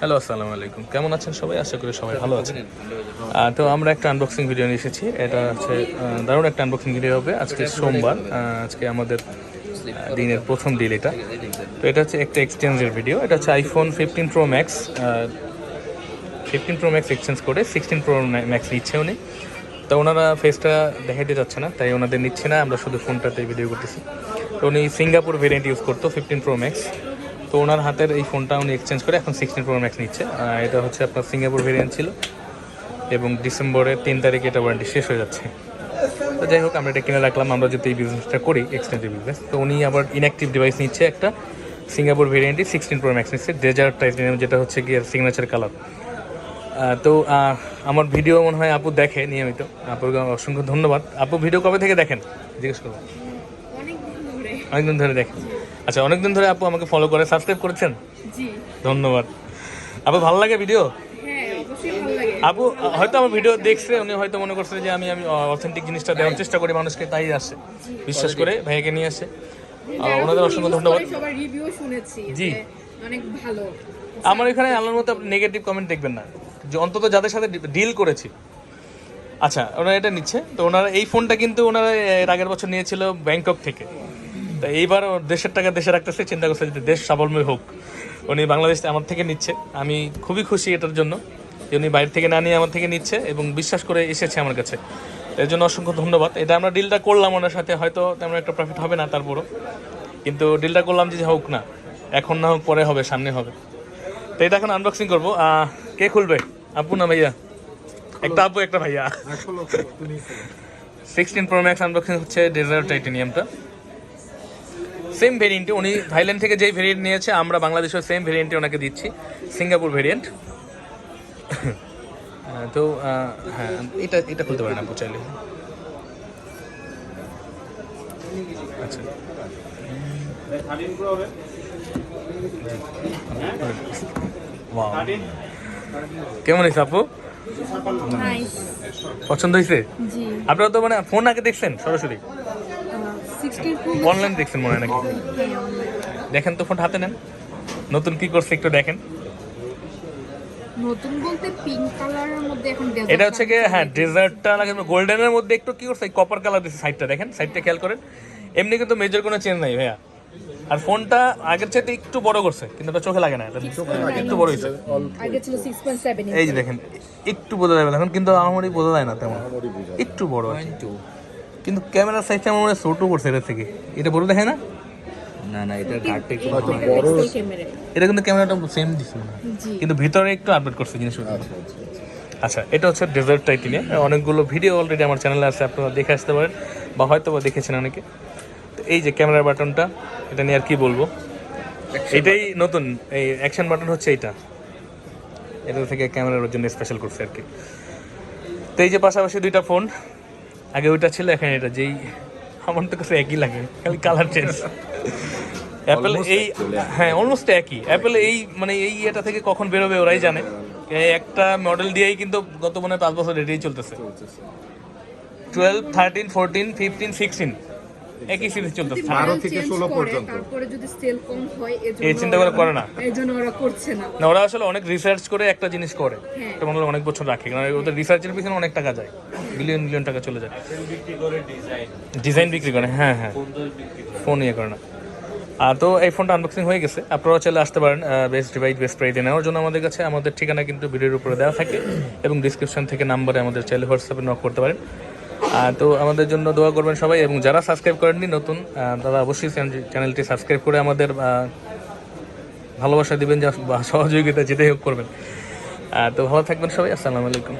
Hello আসসালামু আলাইকুম। কেমন আছেন সবাই? আশা করি সবাই ভালো আছেন। তো আমরা একটা আনবক্সিং ভিডিও নিয়ে এসেছি। এটা হচ্ছে দারুণ একটা আনবক্সিং ভিডিও হবে। আজকে সোমবার। আজকে আমাদের দিনের প্রথম ডিল এটা। তো এটা হচ্ছে একটা এক্সচেঞ্জের ভিডিও এটা হচ্ছে iPhone fifteen pro max fifteen pro max exchange করে সিক্সটিন প্রো ম্যাক্স নিচ্ছে উনি তো ওনারা ফেসটা দেখাইতে যাচ্ছে না তাই ওনাদের নিচ্ছে না। আমরা শুধু ফোনটাতে ভিডিও করতেছি। তো উনি সিঙ্গাপুর ভেরিয়েন্ট ইউজ করতো ফিফটিন প্রো ম্যাক্স ওনার হাতের এই ফোনটা উনি এক্সচেঞ্জ করে এখন সিক্সটিন প্রো ম্যাক্স নিচ্ছে। এটা হচ্ছে আপনার সিঙ্গাপুর ভেরিয়েন্ট ছিল। এবং ডিসেম্বরের তিন তারিখে এটা ওয়ারেন্টি শেষ হয়ে যাচ্ছে। তো যাই হোক আমরা এটা কিনে রাখলাম আমরা যদি এই বিজনেসটা করি এক্সটেন্সিভ বিজনেস তো উনি আবার ইনঅ্যাক্টিভ ডিভাইস নিচ্ছে একটা সিঙ্গাপুর ভেরিয়েন্টই সিক্সটিন প্রো ম্যাক্স নিচ্ছে ডেজার্ট টাইটেনিয়াম যেটা হচ্ছে গিয়ে সিগনেচার কালার তো আমার ভিডিও মনে হয় আপু দেখে নিয়মিত। আপুকে অসংখ্য ধন্যবাদ। আপু ভিডিও কবে থেকে দেখেন? জিজ্ঞেস করব। অনেকদিন ধরে দেখেন। আচ্ছা অনেকদিন ধরে আপু আমাকে ফলো করে সাবস্ক্রাইব করেছেন? জি। ধন্যবাদ। আপু ভালো লাগে ভিডিও হ্যাঁ অবশ্যই ভালো লাগে। আপু হয়তো আমার ভিডিও দেখছে উনি হয়তো মনে করছে যে আমি আমি অথেন্টিক জিনিসটা দেওয়ার চেষ্টা করি মানুষকে তাই আসে। বিশ্বাস করে ভাইয়াকে নিয়ে আসে। ওনাদের অসংখ্য ধন্যবাদ। সবার রিভিউ শুনেছি জি। অনেক ভালো। আমার এখানে আল্লাহর মতো আপনি নেগেটিভ কমেন্ট দেখবেন না। যে অন্তত যাদের সাথে ডিল করেছি। আচ্ছা ওনারা এটা নিচ্ছে। তো ওনারা এই ফোনটা কিন্তু ওনারা এর আগের বছর নিয়েছিল ব্যাংকক থেকে। তো এইবার দেশের টাকা দেশে রাখতেছে চিন্তা করছে যে দেশ স্বাবলম্বী হোক। উনি বাংলাদেশ আমার থেকে নিচ্ছে। আমি খুবই খুশি এটার জন্য যে উনি বাইরে থেকে না নিয়ে আমার থেকে নিচ্ছে এবং বিশ্বাস করে এসেছে আমার কাছে। এর জন্য অসংখ্য ধন্যবাদ। এটা আমরা ডিলটা করলাম ওনার সাথে হয়তো তেমন একটা প্রফিট হবে না তারপরও। কিন্তু ডিলটা করলাম যে হোক না এখন না হোক পরে হবে সামনে হবে। তো এটা এখন আনবক্সিং করব। কে খুলবে? আপু না ভাইয়া? একটা আপু একটা ভাইয়া। সিক্সটিন প্রো ম্যাক্স আনবক্সিং হচ্ছে ডেজার্ট টাইটেনিয়ামটা সেম ভেরিয়েন্টে উনি থাইল্যান্ড থেকে যেই ভেরিয়েন্ট নিয়েছে আমরা বাংলাদেশের সেম ভেরিয়েন্টে ওনাকে দিচ্ছি সিঙ্গাপুর ভেরিয়েন্ট তো হ্যাঁ এটা এটা খুলতে পারেন আপু চাইলে। আচ্ছা। কেমন হয়েছে আপু? পছন্দ হয়েছে? আপনারা তো মানে ফোন আগে দেখছেন সরাসরি? অনলাইন দেখছেন মনে হয় নাকি? দেখেন তো ফোন হাতে নেন। নতুন কি করছে একটু দেখেন। নতুন বলতে পিঙ্ক কালারের মধ্যে এখন desert এটা হচ্ছে কি হ্যাঁ ডেজার্টটা লাগে গোল্ডেনের মধ্যে একটু কি করছে কপার কালার সাইডটা দেখেন সাইডটা খেয়াল করেন। এমনি কিন্তু মেজর কোনো চেঞ্জ নাই ভাইয়া। আর ফোনটা আগের চাইতে একটু বড় করছে কিন্তু এটা চোখে লাগে না এটা একটু বড় হয়েছে। আগে ছিল এই যে দেখেন একটু বোঝা যাবে এখন কিন্তু আমারই বোঝা যায় না তেমন। একটু বড় আছে। কিন্তু ক্যামেরার সাইজটা আমার মনে হয় ছোটো করছে এটা থেকে। এটা বড় দেখে না? না না এটা ঘাটটা একটু ক্যামেরা এটা কিন্তু ক্যামেরাটা সেম মনে হয়। কিন্তু ভিতরে একটু আপডেট করছে জিনিসগুলো। আচ্ছা এটা হচ্ছে ডেজার্ট টাইটিনিয়া অনেকগুলো ভিডিও অলরেডি আমার চ্যানেলে আছে আপনারা দেখে আসতে পারেন বা হয়তো বা দেখেছেন অনেকে। তো এই যে ক্যামেরার বাটনটা এটা নিয়ে আর কি বলব? এটাই নতুন। এই অ্যাকশন বাটন হচ্ছে এইটা। এটা থেকে ক্যামেরার জন্য স্পেশাল করছে আর কি। তো এই যে পাশাপাশি দুইটা ফোন আগে ওইটা ছিল এখন এটা যেই আমার তো কাছে একই লাগে খালি কালার চেঞ্জ অ্যাপেল এই হ্যাঁ অলমোস্ট একই। অ্যাপেল এই মানে এই এটা থেকে কখন বেরোবে ওরাই জানে। একটা মডেল দিয়েই কিন্তু গত মনে হয় পাঁচ বছর এটাই চলতেছে। Twelve thirteen fourteen fifteen sixteen একই সিরিজ চলতেছে। বারো থেকে ষোলো পর্যন্ত। তারপরে যদি সেল কম হয় এই চিন্তা করে করে না। এই জন্য ওরা করছে না। না ওরা আসলে অনেক রিসার্চ করে একটা জিনিস করে। হ্যাঁ। এটা মনে হয় অনেক বছর রাখে। কারণ ওদের রিসার্চের পিছনে অনেক টাকা যায়। বিলিয়ন বিলিয়ন টাকা চলে যায়। ডিজাইন বিক্রি করে হ্যাঁ হ্যাঁ। ফোন ইয়ে করে না। আর তো এই ফোনটা আনবক্সিং হয়ে গেছে। আপনারা চাইলে আসতে পারেন বেস্ট ডিভাইস বেস্ট প্রাইজে নেওয়ার জন্য আমাদের কাছে। আমাদের ঠিকানা কিন্তু ভিডিওর উপরে দেওয়া থাকে। এবং ডিসক্রিপশন থেকে নাম্বারে আমাদের চাইলে হোয়াটসঅ্যাপে নক করতে পারেন। তো আমাদের জন্য দোয়া করবেন সবাই, এবং যারা সাবস্ক্রাইব করেননি, নতুন তারা অবশ্যই চ্যানেলটি সাবস্ক্রাইব করে আমাদের ভালোবাসা দিবেন, যা সহযোগিতা যেতে হোক করবেন। তো ভালো থাকবেন সবাই, আসসালামু আলাইকুম।